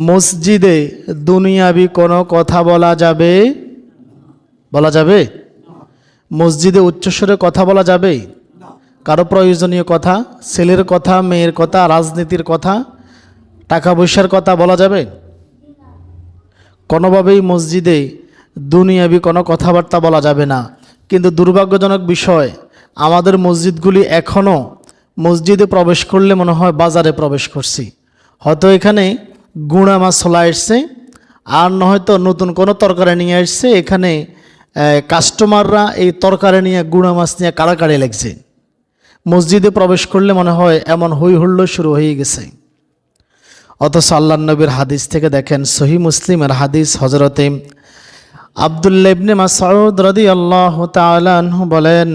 মসজিদে দুনিয়াবি কোনো কথা বলা যাবে? বলা যাবে? মসজিদে উচ্চস্বরে কথা বলা যাবে? কারও প্রয়োজনীয় কথা, ছেলের কথা, মেয়ের কথা, রাজনীতির কথা, টাকা পয়সার কথা বলা যাবে? কোনোভাবেই মসজিদে দুনিয়াবি কোনো কথাবার্তা বলা যাবে না। কিন্তু দুর্ভাগ্যজনক বিষয়, আমাদের মসজিদগুলি এখনও মসজিদে প্রবেশ করলে মনে হয় বাজারে প্রবেশ করছি। হয়তো এখানে গুঁড়া মাছ চলা এসছে আর নয়তো নতুন কোনো তরকারি নিয়ে এসছে এখানে কাস্টমাররা এই তরকারি নিয়ে গুঁড়া মাছ নিয়ে কাড়াকাড়ি লাগছে। মসজিদে প্রবেশ করলে মনে হয় এমন হই হুল্লো শুরু হয়ে গেছে। অথচ আল্লাহ নবীর হাদিস থেকে দেখেন, সহি মুসলিমের হাদিস হজরতে আবদুল্লা ইবনে মাসউদ রাদিয়াল্লাহু তাআলা আনহু বলেন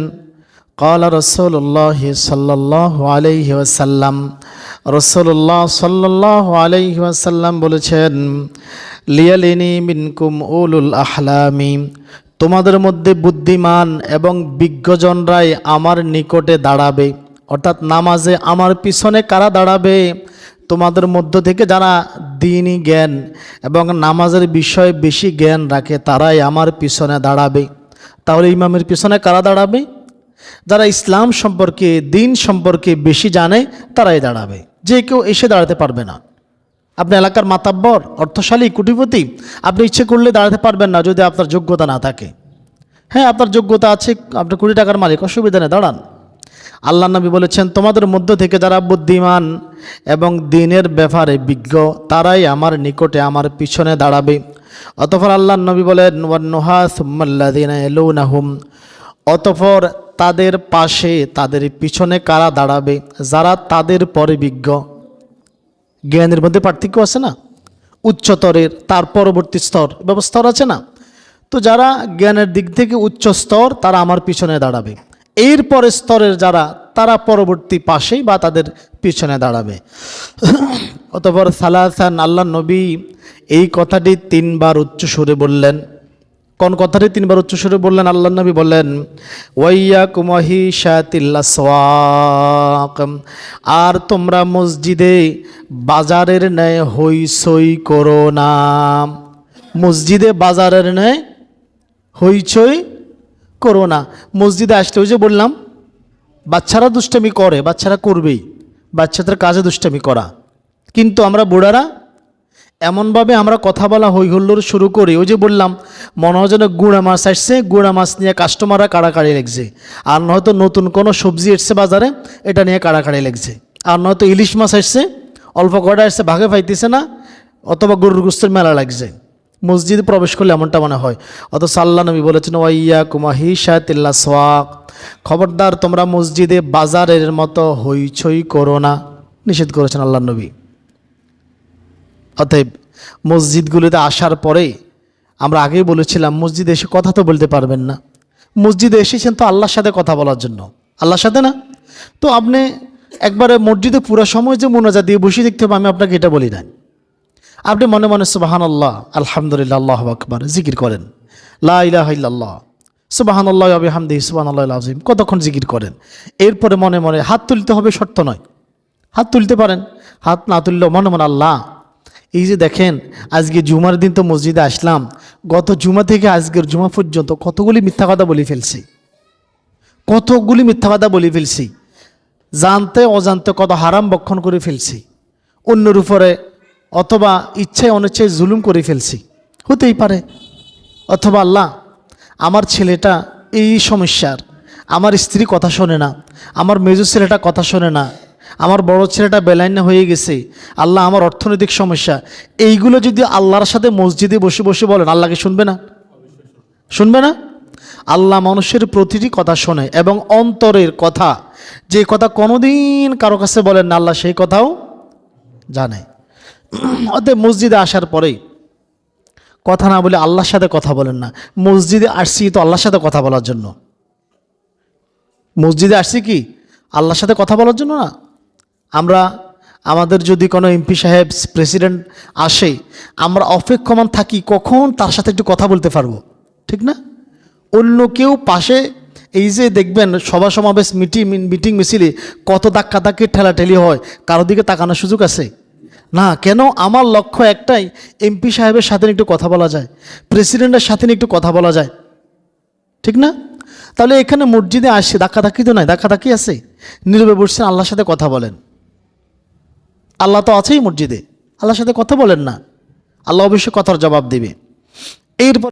قال رسول الله صلى الله عليه وسلم রসুল্লাহ সাল্লাহ আলাইহি ওয়াসাল্লাম বলেছেন লিয়ালিনি মিনকুম উলুল আহলামি তোমাদের মধ্যে বুদ্ধিমান এবং বিজ্ঞজনরাই আমার নিকটে দাঁড়াবে অর্থাৎ নামাজে আমার পিছনে কারা দাঁড়াবে তোমাদের মধ্য থেকে যারা দিনই জ্ঞান এবং নামাজের বিষয়ে বেশি জ্ঞান রাখে তারাই আমার পিছনে দাঁড়াবে তাহলে ইমামের পিছনে কারা দাঁড়াবে যারা ইসলাম সম্পর্কে, দিন সম্পর্কে বেশি জানে, তারাই দাঁড়াবে। যে কেউ এসে দাঁড়াতে পারবে না। আপনি এলাকার মাতাব্বর, অর্থশালী, কুটিপতি, আপনি ইচ্ছে করলে দাঁড়াতে পারবেন না যদি আপনার যোগ্যতা না থাকে। হ্যাঁ আপনার যোগ্যতা আছে আপনি কুড়ি টাকার মালিক, অসুবিধা নেই, দাঁড়ান। আল্লাহ নবী বলেছেন, তোমাদের মধ্য থেকে যারা বুদ্ধিমান এবং দিনের ব্যাপারে বিজ্ঞ, তারাই আমার নিকটে, আমার পিছনে দাঁড়াবে। অতঃপর আল্লাহ নবী বলেন ওয়ান্নুহা অতঃপর তাদের পাশে তাদের পিছনে কারা দাঁড়াবে, যারা তাদের পরে বিজ্ঞ। জ্ঞানের মধ্যে পার্থক্য আছে না? উচ্চতরের, তার পরবর্তী স্তর ব্যবস্থা আছে না? তো যারা জ্ঞানের দিক থেকে উচ্চ স্তর, তারা আমার পিছনে দাঁড়াবে। এর পরের স্তরের যারা, তারা পরবর্তী পাশেই বা তাদের পিছনে দাঁড়াবে। অতপর সালাহান আল্লাহ নবী এই কথাটি তিনবার উচ্চ সুরে বললেন। কোন কথাটি তিনবার উচ্চ সুরে বললেন? আল্লাহ নবী বললেন ওয়াইয়া কুমহি শাতিল্লা সোয়াক আর তোমরা মসজিদে বাজারের ন্যায় হইসই করো না। মসজিদে বাজারের ন্যায় হইচই করো না। মসজিদে আসলে ওই যে বললাম, বাচ্চারা দুষ্টামি করে, বাচ্চারা করবেই। বাচ্চাদের কাজে দুষ্টামি করা। কিন্তু আমরা বুড়ারা এমনভাবে আমরা কথা বলা হই হুল্লোড় শুরু করি। ওই যে বললাম মনে হয় যেন গুঁড়া মাছ আসছে, গুঁড়া মাছ নিয়ে কাস্টমাররা কাড়াকাড়ি লেগছে। আর নয়তো নতুন কোনো সবজি এসছে বাজারে, এটা নিয়ে কাড়াকাড়ি লেগছে। আর নয়তো ইলিশ মাছ আসছে, অল্প কয়টা আসছে, ভাগে পাইতেছে না, অথবা গরুর গুস্তের মেলা লাগছে। মসজিদে প্রবেশ করলে এমনটা মনে হয়। অত সাল্লা নবী বলেছেন ওয়াইয়া কুমাহি শাহতিল্লা সোয়াক। খবরদার, তোমরা মসজিদে বাজারের মতো হইচই করো না। নিষেধ করেছেন আল্লাহ নবী। অতএব মসজিদগুলিতে আসার পরে আমরা আগেই বলেছিলাম, মসজিদে এসে কথা তো বলতে পারবেন না। মসজিদে এসেছেন তো আল্লাহর সাথে কথা বলার জন্য। আল্লাহর সাথে না? তো আপনি একবারে মসজিদে পুরো সময় যে মোনাজা দিয়ে বসে দেখতে হবে, আমি আপনাকে এটা বলি না আপনি মনে মনে সুবাহান আল্লাহ আলহামদুলিল্লাহ, আল্লাহ আকবর, জিকির করেন। লা ইলাহা ইল্লাল্লাহ সুবাহান আল্লাহ আবি হামদি সুবাহান আল্লাহ আজিম কতক্ষণ জিকির করেন? এরপরে মনে মনে হাত তুলতে হবে শর্ত নয়। হাত তুলতে পারেন, হাত না তুললেও মনে মনে আল্লাহ এই যে দেখেন, আজকে জুমার দিন তো মসজিদে আসলাম। গত জুমা থেকে আজকের জুমা পর্যন্ত কতগুলি মিথ্যা কথা বলে ফেলছি? কতগুলি মিথ্যা কথা বলে ফেলছি? জানতে অজান্তে কত হারাম বক্ষণ করে ফেলছি। অন্যের উপরে অথবা ইচ্ছায় অনিচ্ছায় জুলুম করে ফেলছি। হতেই পারে। অথবা আল্লাহ, আমার ছেলেটা এই সমস্যার। আমার স্ত্রী কথা শোনে না। আমার মেজো ছেলেটা কথা শোনে না। আমার বড় ছেলেটা বেলাইনা হয়ে গেছে। আল্লাহ আমার অর্থনৈতিক সমস্যা। এইগুলো যদি আল্লাহর সাথে মসজিদে বসে বসে বলেন, আল্লাহকে শুনবে না? শুনবে না? আল্লাহ মানুষের প্রতিটি কথা শোনে এবং অন্তরের কথা। যে কথা কোনোদিন কারও কাছে বলেন না, আল্লাহ সেই কথাও জানে। অতএব মসজিদে আসার পরেই কথা না বলে আল্লাহর সাথে কথা বলেন না। মসজিদে আসছি তো আল্লাহর সাথে কথা বলার জন্য। মসজিদে আসছি কি? আল্লাহর সাথে কথা বলার জন্য না? আমরা, আমাদের যদি কোনো এমপি সাহেব প্রেসিডেন্ট আসে, আমরা অপেক্ষমান থাকি, কখন তার সাথে একটু কথা বলতে পারব? ঠিক না? অন্য কেউ পাশে, এই যে দেখবেন সভা সমাবেশ, মিটিং মিটিং মিছিলে কত ধাক্কা ধাক্কি ঠেলাঠেলি হয়, কারও দিকে তাকানোর সুযোগ আছে? না, কেন? আমার লক্ষ্য একটাই, এমপি সাহেবের সাথে একটু কথা বলা যায়, প্রেসিডেন্টের সাথে একটু কথা বলা যায়। ঠিক না? তাহলে এখানে মসজিদে আসে ধাক্কা ধাক্কি তো নয় ধাক্কা ধাক্কি আছে। নীরবে বসছেন, আল্লাহর সাথে কথা বলেন। আল্লাহ তো আছেই মসজিদে। আল্লাহর সাথে কথা বলেন না। আল্লাহ অবশ্যই কথার জবাব দেবে। এরপর